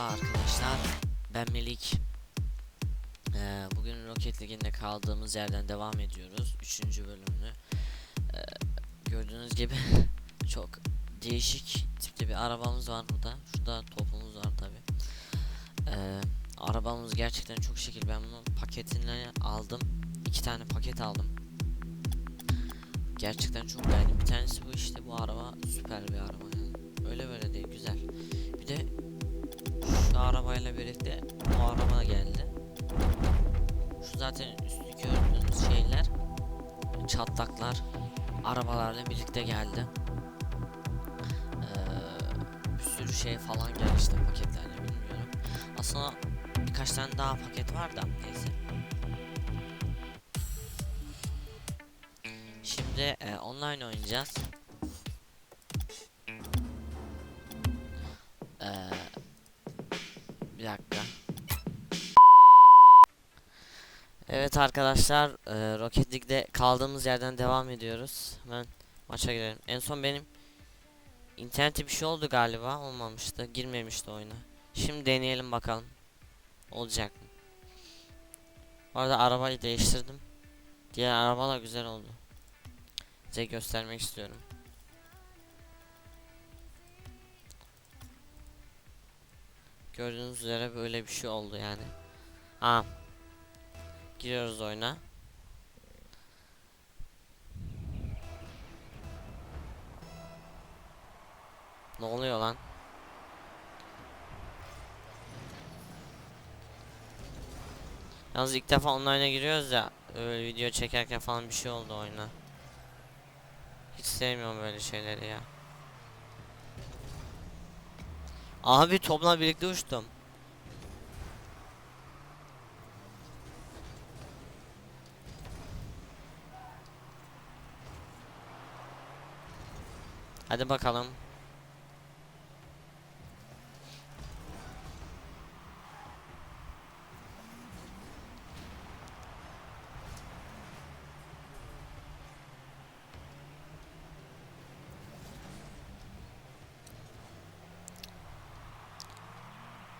arkadaşlar. Ben Melik. Ee, bugün Rocket League'inde kaldığımız yerden devam ediyoruz. Üçüncü bölümünü. Ee, gördüğünüz gibi çok değişik tipte bir arabamız var burada. Şurada topumuz var tabi. Ee, arabamız gerçekten çok şekil. Ben bunun paketini aldım. İki tane paket aldım. Gerçekten çok beğendim. Bir tanesi bu işte bu araba süper bir araba yani. Öyle böyle değil güzel. Bir de arabayla birlikte bu araba geldi. Şu zaten üstteki gördüğünüz şeyler çatlaklar arabalarla birlikte geldi. Ee, bir sürü şey falan geldi işte paketlerle bilmiyorum. Aslında birkaç tane daha paket var da neyse. Şimdi e, online oynayacağız. Bir dakika. Evet arkadaşlar, e, Rocket League'de kaldığımız yerden devam ediyoruz. Hemen maça girelim. En son benim internette bir şey oldu galiba, olmamıştı, girmemişti oyuna. Şimdi deneyelim bakalım. Olacak mı? Bu arada arabayı değiştirdim. Diğer araba da güzel oldu. Size göstermek istiyorum. Gördüğünüz üzere böyle bir şey oldu yani. Ha. Giriyoruz oyuna. Ne oluyor lan? Yalnız ilk defa online'a giriyoruz ya. Öyle video çekerken falan bir şey oldu oyuna. Hiç sevmiyorum böyle şeyleri ya. Abi topla birlikte uçtum. Hadi bakalım.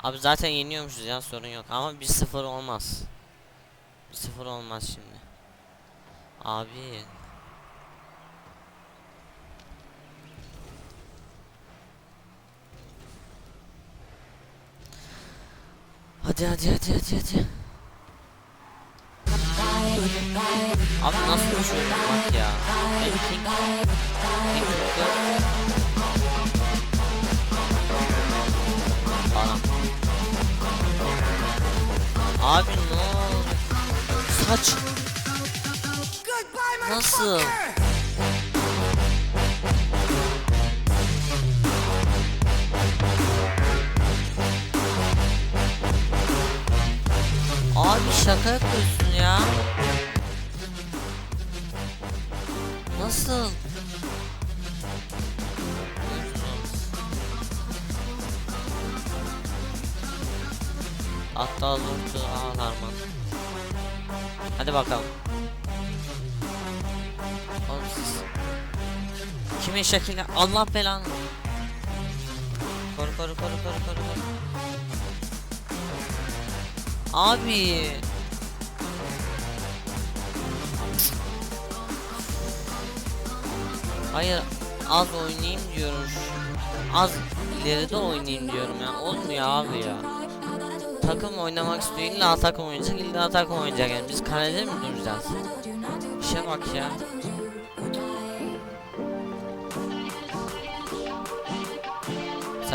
Abi zaten yeniyormuşuz ya sorun yok ama 1-0 olmaz. 1-0 olmaz şimdi. Abi. Hadi hadi hadi hadi hadi. Abi nasıl uçuyorum bak ya. Ben King, King Abi oldu? Saç. Nasıl? Abi şaka yapıyorsun ya. Nasıl? Hatta zortu alarman. Hadi bakalım. Oğlum siz kimin şekline Allah belanı. Koru koru koru koru koru koru. Abi. Hayır az oynayayım diyorum. Az ileride oynayayım diyorum ya. Olmuyor abi ya. Takım oynamak istiyor. İlla takım oynayacak. illa takım oynayacak. Yani biz kalede mi duracağız? İşe bak ya.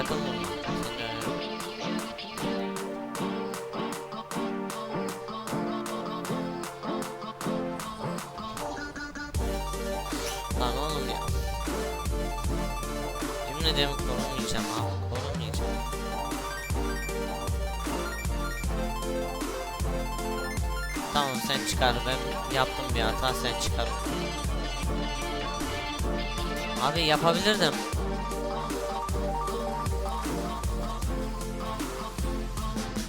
Vurma. Lan oğlum ya. Yemin ederim Tamam sen çıkar. Ben yaptım bir hata sen çıkar. Abi yapabilirdim.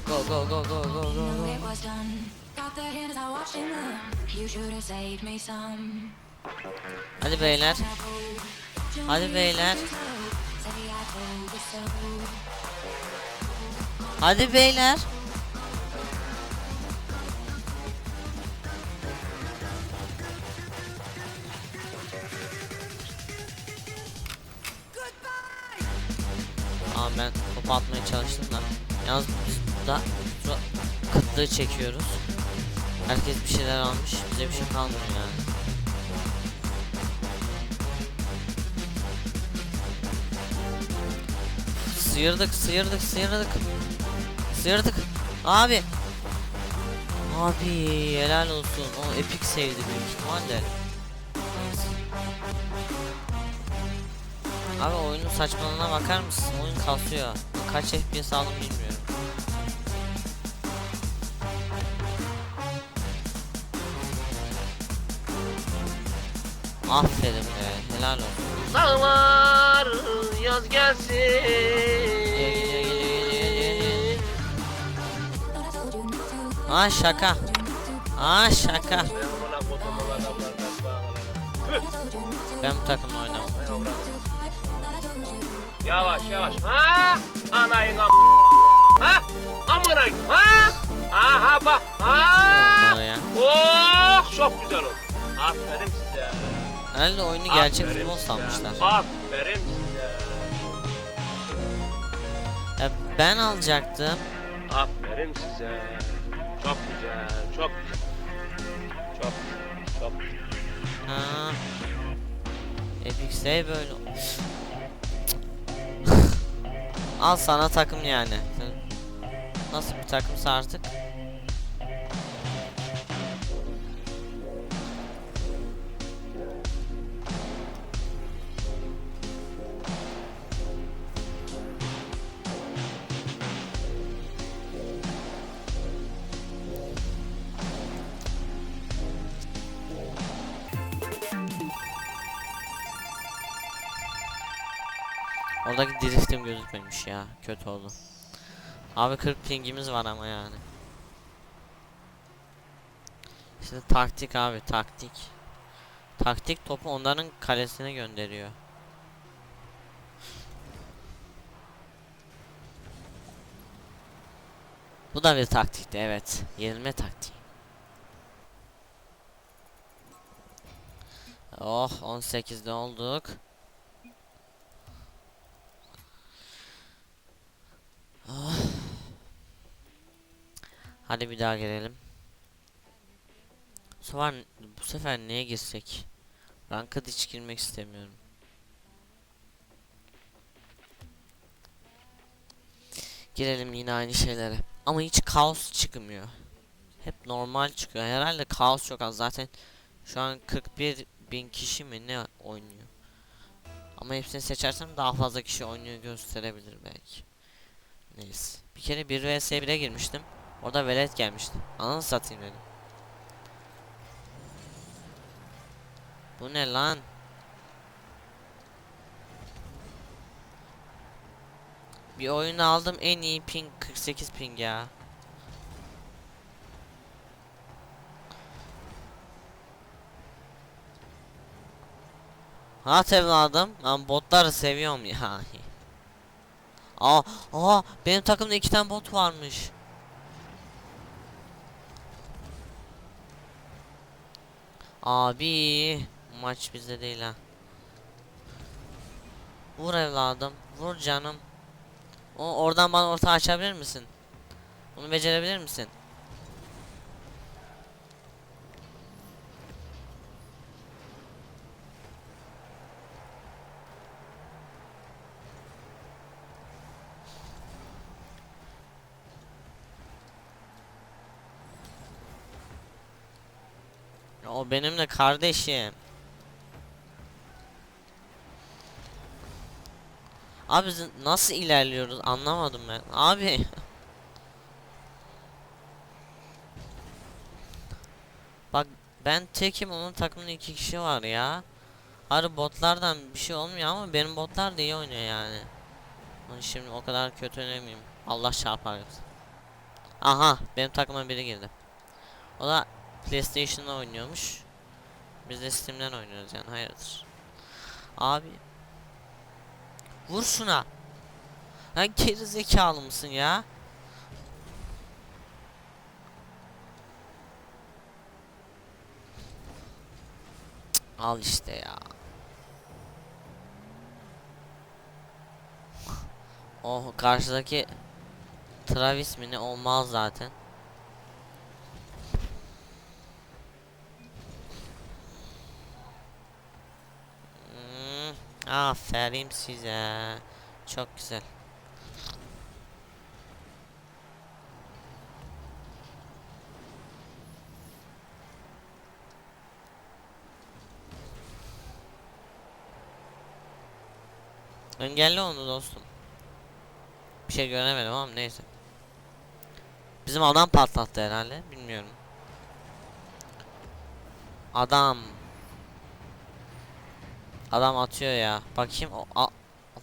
Go go go go go go go. Hadi beyler. Hadi beyler. Hadi beyler. Kıtlığı çekiyoruz. Herkes bir şeyler almış. Bize bir şey kalmıyor yani. Sıyırdık, sıyırdık, sıyırdık. Sıyırdık. Abi. Abi helal olsun. O epik sevdi büyük ihtimalle. Abi oyunun saçmalığına bakar mısın? Oyun kasıyor. Kaç FPS aldım bilmiyorum. Aferin be. Helal olsun. Dağlar yaz gelsin. Aa şaka. Aa şaka. Ben bu takımla oynamam. Yavaş yavaş. Ha? Anayın am. Ha? Amına ha? Aha bak. Ha? Oh çok güzel oldu. Aferin size. Herhalde oyunu gerçek Aferin futbol size. sanmışlar. Aferin size. Ya ben alacaktım. Aferin size. Çok güzel. Çok güzel. Çok güzel. Çok güzel. Ha. Epic Save böyle. Al sana takım yani. Sen Nasıl bir takımsa artık. Oradaki driftim gözükmemiş ya. Kötü oldu. Abi 40 pingimiz var ama yani. İşte taktik abi taktik. Taktik topu onların kalesine gönderiyor. Bu da bir taktikti evet. Yenilme taktiği. Oh 18'de olduk. Hadi bir daha girelim. Bu sefer, bu sefer neye girsek? Ranked hiç girmek istemiyorum. Girelim yine aynı şeylere. Ama hiç kaos çıkmıyor. Hep normal çıkıyor. Herhalde kaos çok az. Zaten şu an 41 bin kişi mi ne oynuyor. Ama hepsini seçersem daha fazla kişi oynuyor gösterebilir belki. Neyse. Bir kere 1 vs 1'e girmiştim. Orada velet gelmişti. Ananı satayım dedim. Bu ne lan? Bir oyunu aldım en iyi ping 48 ping ya. Ha evladım. Ben botları seviyorum ya. Aa, aa benim takımda iki tane bot varmış. Abi maç bizde değil ha. Vur evladım, vur canım. O oradan bana orta açabilir misin? Bunu becerebilir misin? Ya O benimle kardeşim. Abi nasıl ilerliyoruz anlamadım ben. Abi. Bak ben tekim onun takımında iki kişi var ya. Harbi botlardan bir şey olmuyor ama benim botlar da iyi oynuyor yani. Onu Şimdi o kadar kötü oynamıyorum. Allah çarpar. Aha benim takıma biri girdi. O da PlayStation'da oynuyormuş. Biz de Steam'den oynuyoruz yani hayırdır. Abi. Vur şuna. Lan geri zekalı mısın ya? Cık, al işte ya. Oh karşıdaki Travis mi ne olmaz zaten. Aferin size. Çok güzel. Engelle onu dostum. Bir şey göremedim ama neyse. Bizim adam patlattı herhalde. Bilmiyorum. Adam. Adam atıyor ya. Bakayım o a-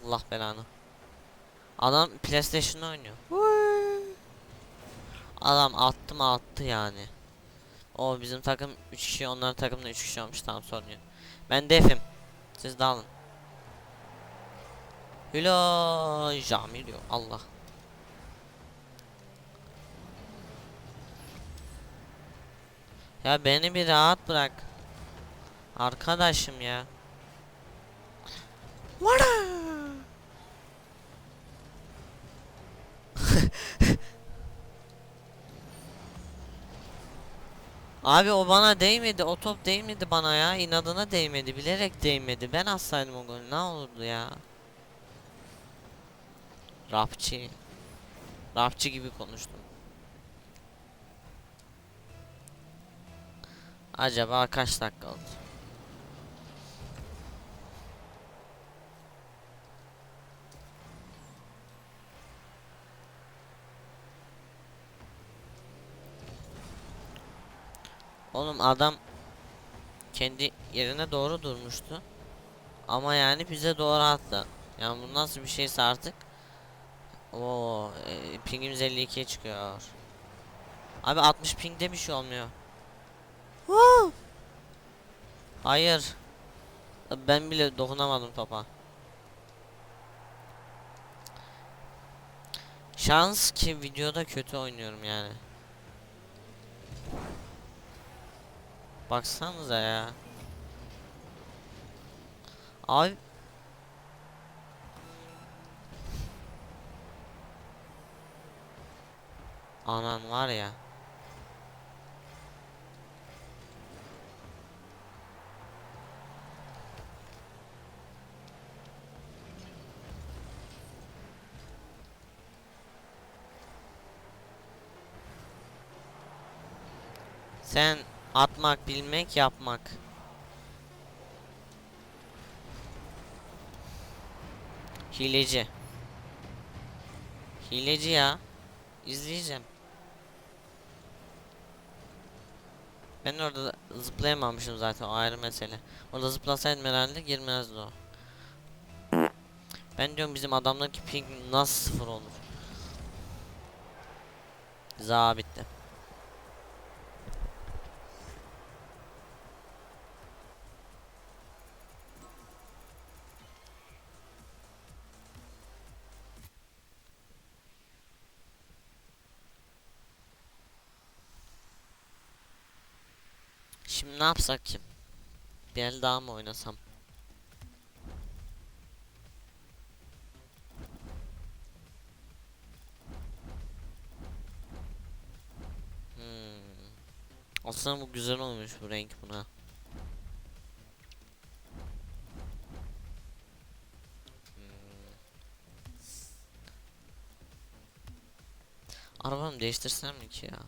Allah belanı. Adam PlayStation oynuyor. Adam attı mı attı yani. O bizim takım 3 kişi onların takımda 3 kişi olmuş tamam sorun yok. Ben defim. Siz dağılın. Hüla Jamil diyor Allah. Ya beni bir rahat bırak. Arkadaşım ya. Vara! Abi o bana değmedi. O top değmedi bana ya. İnadına değmedi. Bilerek değmedi. Ben atsaydım o golü. Ne olurdu ya? Rapçi. Rapçi gibi konuştum. Acaba kaç dakika oldu? Oğlum adam kendi yerine doğru durmuştu. Ama yani bize doğru attı. Yani bu nasıl bir şeyse artık. Oo, e, pingimiz 52'ye çıkıyor. Abi 60 pingde bir şey olmuyor. Wow. Hayır. Ben bile dokunamadım topa. Şans ki videoda kötü oynuyorum yani. Baksanıza ya. Abi Anan var ya. Sen atmak, bilmek, yapmak. Hileci. Hileci ya. İzleyeceğim. Ben orada zıplayamamışım zaten o ayrı mesele. Orada zıplasaydım herhalde girmezdi o. Ben diyorum bizim adamdaki ping nasıl sıfır olur? Za ne yapsak ki? Bir el daha mı oynasam? Hmm. Aslında bu güzel olmuş bu renk buna. Hmm. Arabamı değiştirsem mi ki ya?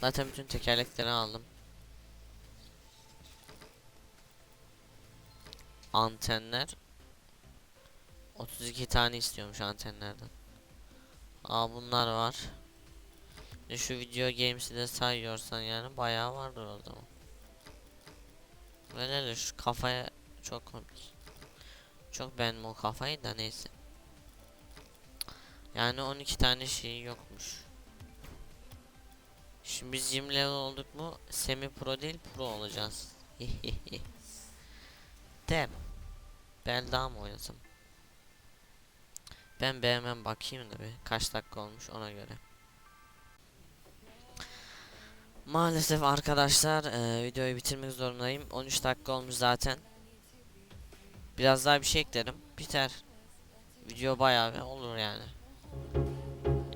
Zaten bütün tekerlekleri aldım. Antenler 32 tane istiyormuş antenlerden. Aa bunlar var. Şu video games'i de sayıyorsan yani bayağı vardır o zaman. Böyle de şu kafaya çok komik. Çok beğendim o kafayı da neyse. Yani 12 tane şey yokmuş. Şimdi biz 20 level olduk mu semi pro değil pro olacağız. De ben daha mı oynasam? Ben beğenmem bakayım da bir kaç dakika olmuş ona göre. Maalesef arkadaşlar e, videoyu bitirmek zorundayım. 13 dakika olmuş zaten. Biraz daha bir şey eklerim. Biter. Video bayağı bir olur yani.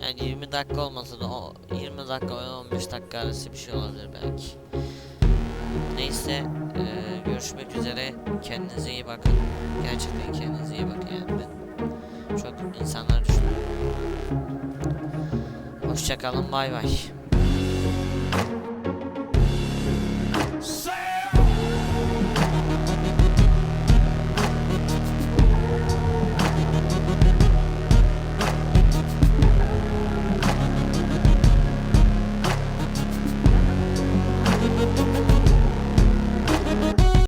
Yani 20 dakika olmasa da o 20 dakika ve 15 dakika arası bir şey olabilir belki. Neyse e, görüşmek üzere. Kendinize iyi bakın. Gerçekten kendinize iyi bakın yani ben çok insanlar düşünüyorum. Hoşçakalın bay bay.